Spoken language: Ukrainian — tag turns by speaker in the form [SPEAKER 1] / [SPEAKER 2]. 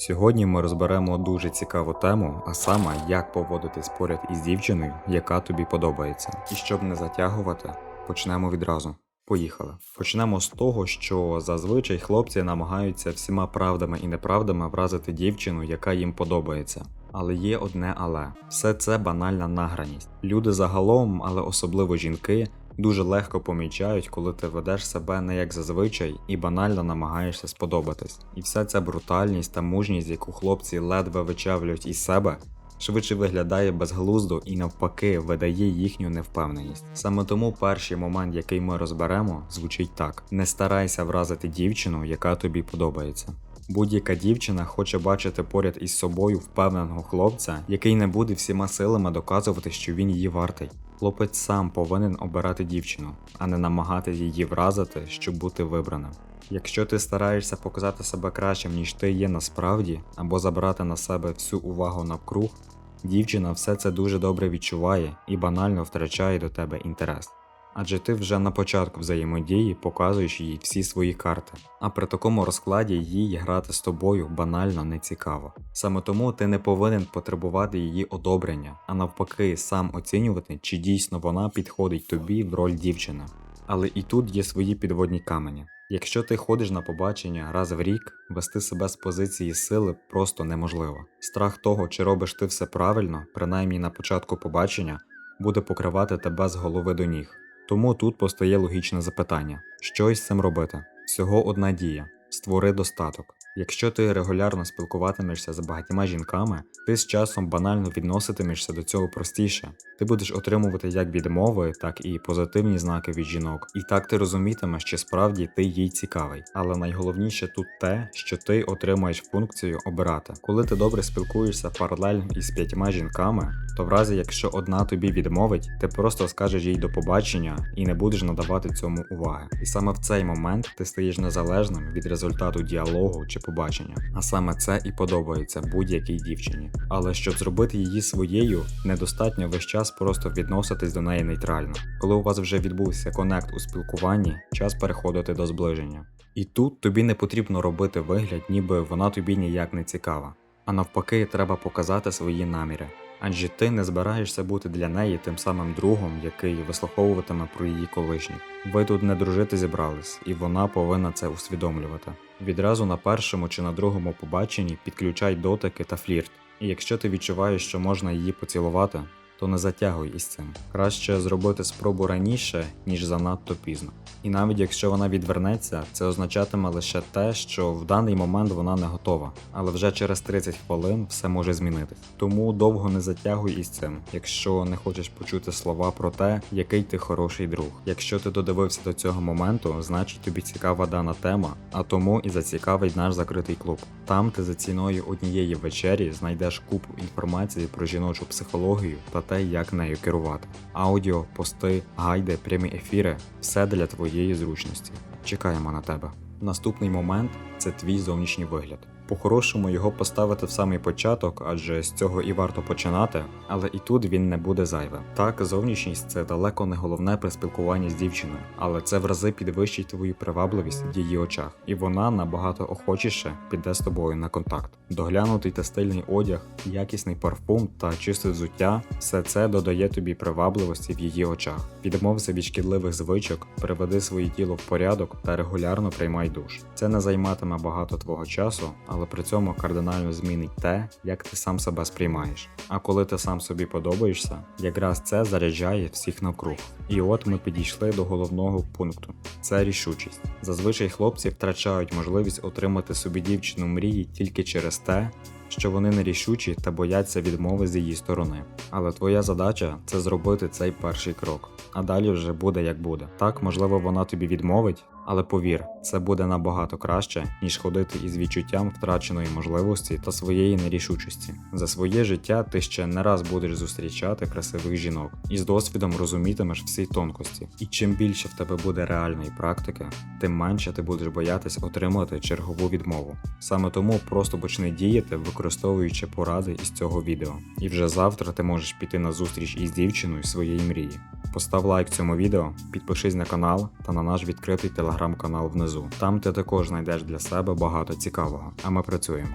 [SPEAKER 1] Сьогодні ми розберемо дуже цікаву тему, а саме як поводитись поряд із дівчиною, яка тобі подобається. І щоб не затягувати, почнемо відразу. Поїхали. Почнемо з того, що зазвичай хлопці намагаються всіма правдами і неправдами вразити дівчину, яка їм подобається. Але є одне але все це банальна награність. Люди загалом, але особливо жінки, дуже легко помічають, коли ти ведеш себе не як зазвичай і банально намагаєшся сподобатись. І вся ця брутальність та мужність, яку хлопці ледве вичавлюють із себе, швидше виглядає безглуздо і навпаки видає їхню невпевненість. Саме тому перший момент, який ми розберемо, звучить так: не старайся вразити дівчину, яка тобі подобається. Будь-яка дівчина хоче бачити поряд із собою впевненого хлопця, який не буде всіма силами доказувати, що він її вартий. Хлопець сам повинен обирати дівчину, а не намагати її вразити, щоб бути вибраним. Якщо ти стараєшся показати себе кращим, ніж ти є насправді, або забрати на себе всю увагу навкруг, дівчина все це дуже добре відчуває і банально втрачає до тебе інтерес. Адже ти вже на початку взаємодії показуєш їй всі свої карти, а при такому розкладі їй грати з тобою банально не цікаво. Саме тому ти не повинен потребувати її одобрення, а навпаки, сам оцінювати, чи дійсно вона підходить тобі в роль дівчини. Але і тут є свої підводні камені. Якщо ти ходиш на побачення раз в рік, вести себе з позиції сили просто неможливо. Страх того, чи робиш ти все правильно, принаймні на початку побачення, буде покривати тебе з голови до ніг. Тому тут постає логічне запитання: що із цим робити? Всього одна дія створи достаток. Якщо ти регулярно спілкуватимешся з багатьма жінками, ти з часом банально відноситимешся до цього простіше. Ти будеш отримувати як відмови, так і позитивні знаки від жінок. І так ти розумітимеш, чи справді ти їй цікавий. Але найголовніше тут те, що ти отримаєш функцію обирати. Коли ти добре спілкуєшся паралельно із п'ятьма жінками, то в разі якщо одна тобі відмовить, ти просто скажеш їй до побачення і не будеш надавати цьому уваги. І саме в цей момент ти стаєш незалежним від результату діалогу чи побачення. А саме це і подобається будь-якій дівчині. Але щоб зробити її своєю, недостатньо весь час просто відноситись до неї нейтрально. Коли у вас вже відбувся конект у спілкуванні, час переходити до зближення. І тут тобі не потрібно робити вигляд, ніби вона тобі ніяк не цікава. А навпаки, треба показати свої наміри. Адже ти не збираєшся бути для неї тим самим другом, який вислуховуватиме про її колишніх. Ви тут не дружити зібрались, і вона повинна це усвідомлювати. Відразу на першому чи на другому побаченні підключай дотики та флірт. І якщо ти відчуваєш, що можна її поцілувати, то не затягуй із цим. Краще зробити спробу раніше, ніж занадто пізно. І навіть якщо вона відвернеться, це означатиме лише те, що в даний момент вона не готова, але вже через 30 хвилин все може змінитись. Тому довго не затягуй із цим, якщо не хочеш почути слова про те, який ти хороший друг. Якщо ти додивився до цього моменту, значить тобі цікава дана тема, а тому і зацікавить наш закритий клуб. Там ти за ціною однієї вечері знайдеш купу інформації про жіночу психологію та те, як нею керувати. Аудіо, пости, гайди, прямі ефіри все для твоєї зручності. Чекаємо на тебе. Наступний момент це твій зовнішній вигляд. По-хорошому його поставити в самий початок, адже з цього і варто починати, але і тут він не буде зайвим. Так, зовнішність це далеко не головне при спілкуванні з дівчиною, але це в рази підвищить твою привабливість в її очах, і вона набагато охочіше піде з тобою на контакт. Доглянутий та стильний одяг, якісний парфум та чисте взуття все це додає тобі привабливості в її очах. Відмовся від шкідливих звичок, приведи своє тіло в порядок та регулярно приймай душ. Це не займатиме багато твого часу, але при цьому кардинально змінить те, як ти сам себе сприймаєш. А коли ти сам собі подобаєшся, якраз це заряджає всіх навкруг. І от ми підійшли до головного пункту: це рішучість. Зазвичай хлопці втрачають можливість отримати собі дівчину мрії тільки через те, що вони нерішучі та бояться відмови з її сторони. Але твоя задача це зробити цей перший крок, а далі вже буде як буде. Так, можливо, вона тобі відмовить, але повір, це буде набагато краще, ніж ходити із відчуттям втраченої можливості та своєї нерішучості. За своє життя ти ще не раз будеш зустрічати красивих жінок і з досвідом розумітимеш всі тонкості. І чим більше в тебе буде реальної практики, тим менше ти будеш боятись отримати чергову відмову. Саме тому просто почни діяти, використовуючи поради із цього відео. І вже завтра ти можеш піти на зустріч із дівчиною своєї мрії. Постав лайк цьому відео, підпишись на канал та на наш відкритий телеграм-канал внизу. Там ти також знайдеш для себе багато цікавого, а ми працюємо.